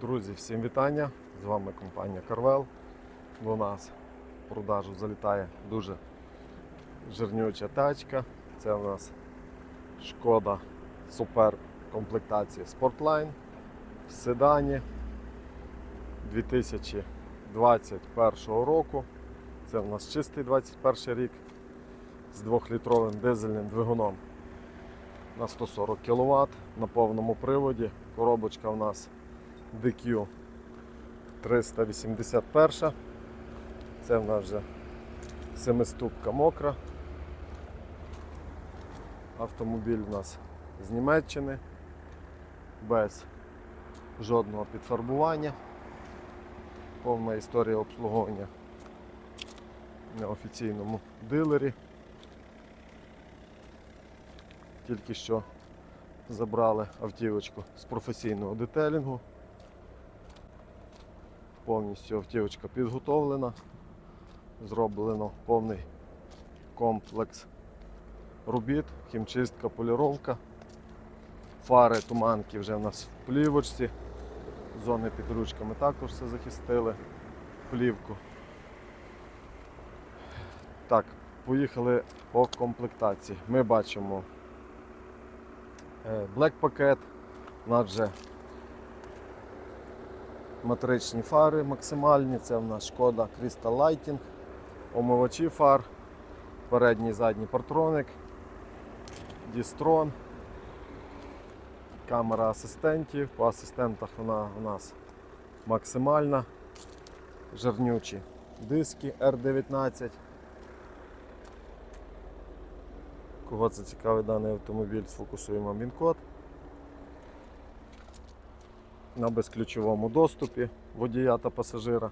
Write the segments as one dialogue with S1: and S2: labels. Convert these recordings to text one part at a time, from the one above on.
S1: Друзі, всім вітання! З вами компанія Carvel. До нас в продажу залітає дуже жирнюча тачка. Це у нас шкода Супер комплектації Sportline в седані 2021 року. Це у нас чистий 21 рік з 2-літровим дизельним двигуном на 140 кВт на повному приводі. Коробочка у нас DQ 381. Це в нас вже семиступка мокра. Автомобіль у нас з Німеччини, без жодного підфарбування. Повна історія обслуговування на офіційному дилері. Тільки що забрали автівочку з професійного детелінгу. Повністю автівочка підготовлена. Зроблено повний комплекс робіт, хімчистка, поліровка. Фари, туманки вже в нас в плівочці. Зони під ручками також все захистили. Плівку. Так, поїхали по комплектації. Ми бачимо е, Black пакет, у нас вже матричні фари максимальні, це в нас шкода Crystal Lighting, омивачі фар, передній задній партроник, Дістрон, камера асистентів, по асистентах вона у нас максимальна, жирнючі диски R19. Кого це цікавий даний автомобіль, сфокусуємо він-код. На безключовому доступі водія та пасажира.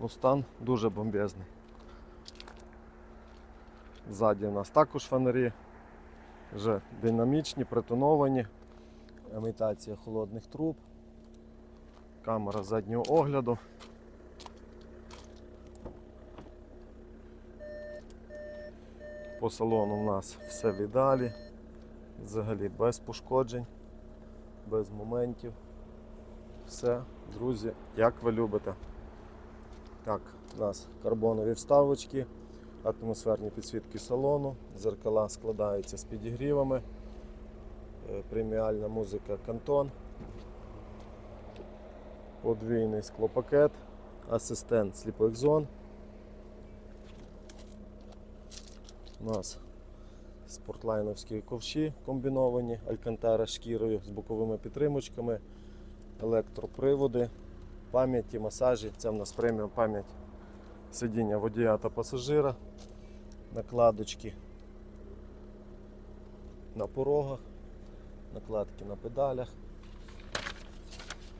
S1: Ну, стан дуже бомбезний. Ззаді у нас також фонарі, вже динамічні, притоновані, імітація холодних труб, камера заднього огляду. По салону у нас все в ідеалі, взагалі без пошкоджень, без моментів. Все, друзі, як ви любите. Так, у нас карбонові вставочки, атмосферні підсвітки салону, зеркала складаються з підігрівами, е, преміальна музика Кантон, подвійний склопакет, асистент сліпих зон. У нас спортлайновські ковші комбіновані, алькантара шкірою з боковими підтримочками, електроприводи, пам'яті, масажі. Це в нас преміум пам'ять сидіння водія та пасажира, накладочки на порогах, накладки на педалях.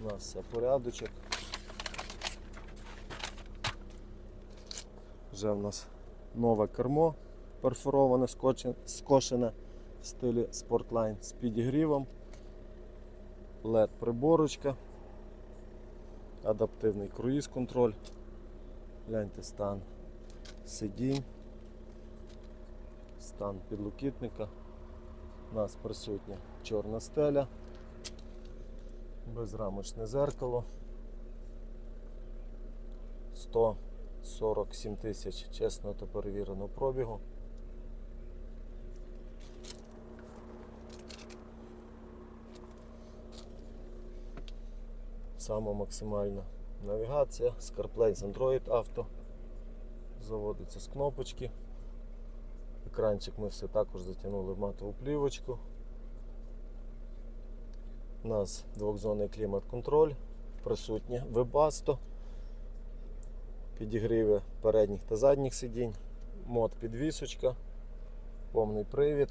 S1: У нас все порядочок. Вже в нас нове кермо перфороване, скоче- скошене в стилі Sportline з підігрівом, LED приборочка, адаптивний круїз контроль. Гляньте стан сидінь, стан підлокітника. У нас присутня чорна стеля, безрамочне зеркало. 147 тисяч чесного та перевіреного пробігу. Сама максимальна навігація, ScarPlay з Android Auto. Заводиться з кнопочки. Екранчик ми все також затягнули в матову плівочку. У нас двохзонний клімат-контроль, присутнє Webasto, підігріви передніх та задніх сидінь, мод підвісочка, повний привід,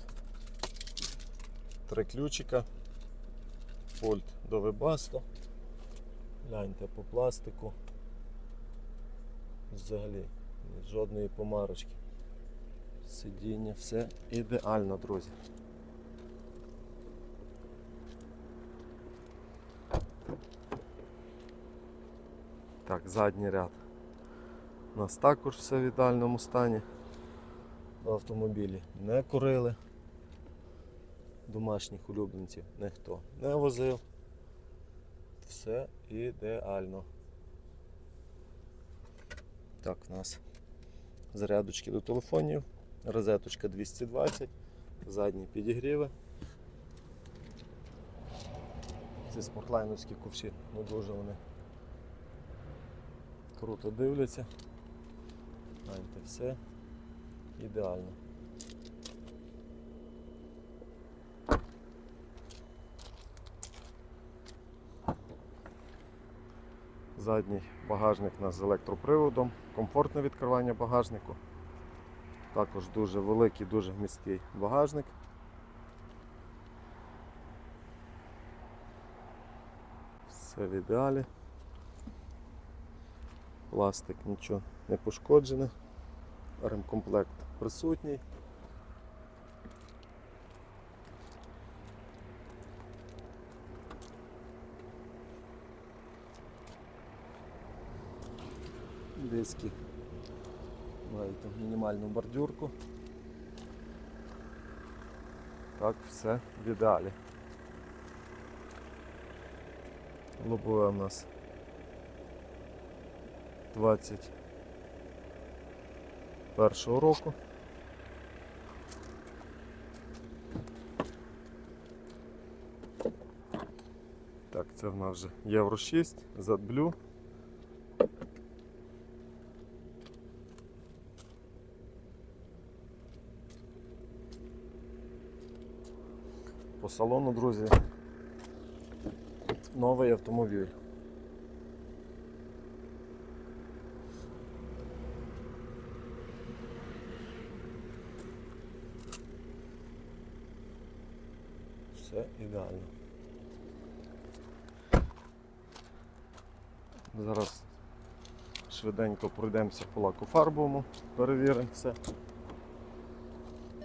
S1: три ключика, пульт до Webasto. Гляньте по пластику. Взагалі жодної помарочки. Сидіння, все ідеально, друзі. Так, задній ряд. У нас також все в ідеальному стані. В автомобілі не курили. Домашніх улюбленців ніхто не возив. Все ідеально. Так, у нас зарядочки до телефонів, розеточка 220, задні підігріви. Ці спортлайновські ковші, ну дуже вони круто дивляться. Гляньте, все ідеально. Задній багажник у нас з електроприводом, комфортне відкривання багажнику. Також дуже великий, дуже міський багажник. Все в ідеалі. Пластик нічого не пошкоджене. Ремкомплект присутній. Диски. Маєте мінімальну бордюрку. Так, все в ідеалі. Лобове у нас 21 року. Так, це в нас вже Євро 6, ZBlue. По салону, друзі, новий автомобіль. Все ідеально. Зараз швиденько пройдемося по лаку фарбовому, перевіримо все.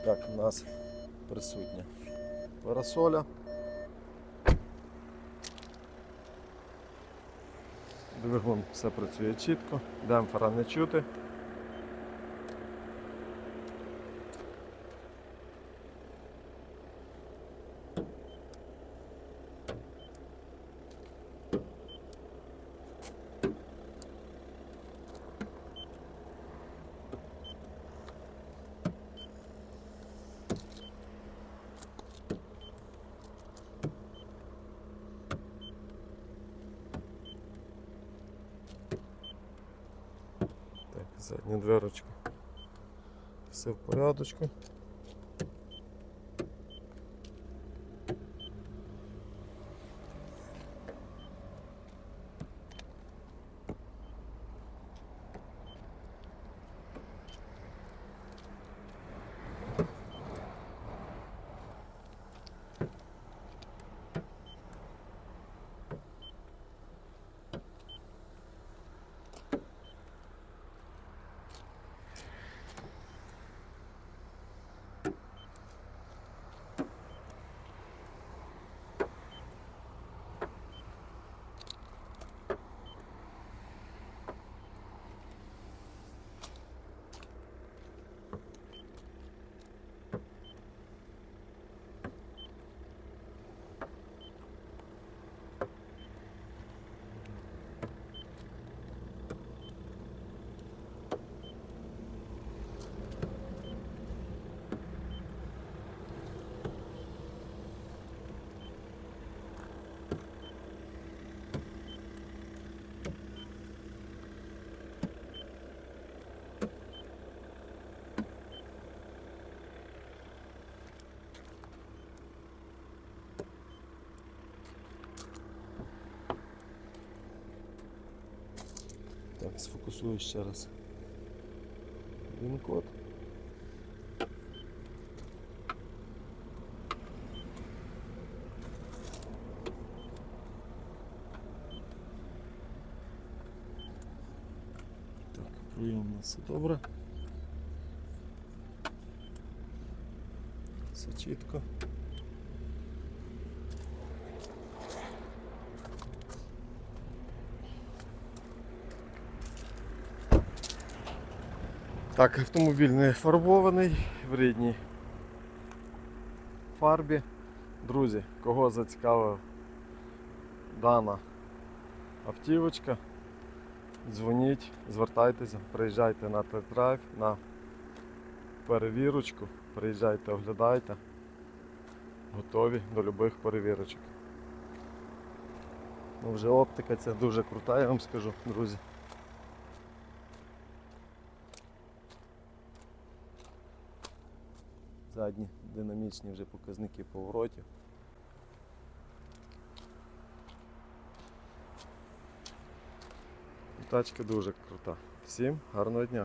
S1: Так, у нас присутня парасоля. Двигун все працює чітко, демпфера не чути. Так, задня дверочка. Все в порядочку. Так, сфокусую ще раз. Він код. Так, прийом у нас все добре. Все чітко. Так, автомобіль не фарбований в рідній фарбі. Друзі, кого зацікавив дана автівочка. Дзвоніть, звертайтеся, приїжджайте на тест-драйв, на перевірочку, приїжджайте, оглядайте. Готові до любих перевірочок. Ну, вже оптика ця дуже крута, я вам скажу, друзі. Задні динамічні вже показники поворотів. Тачка дуже крута. Всім гарного дня!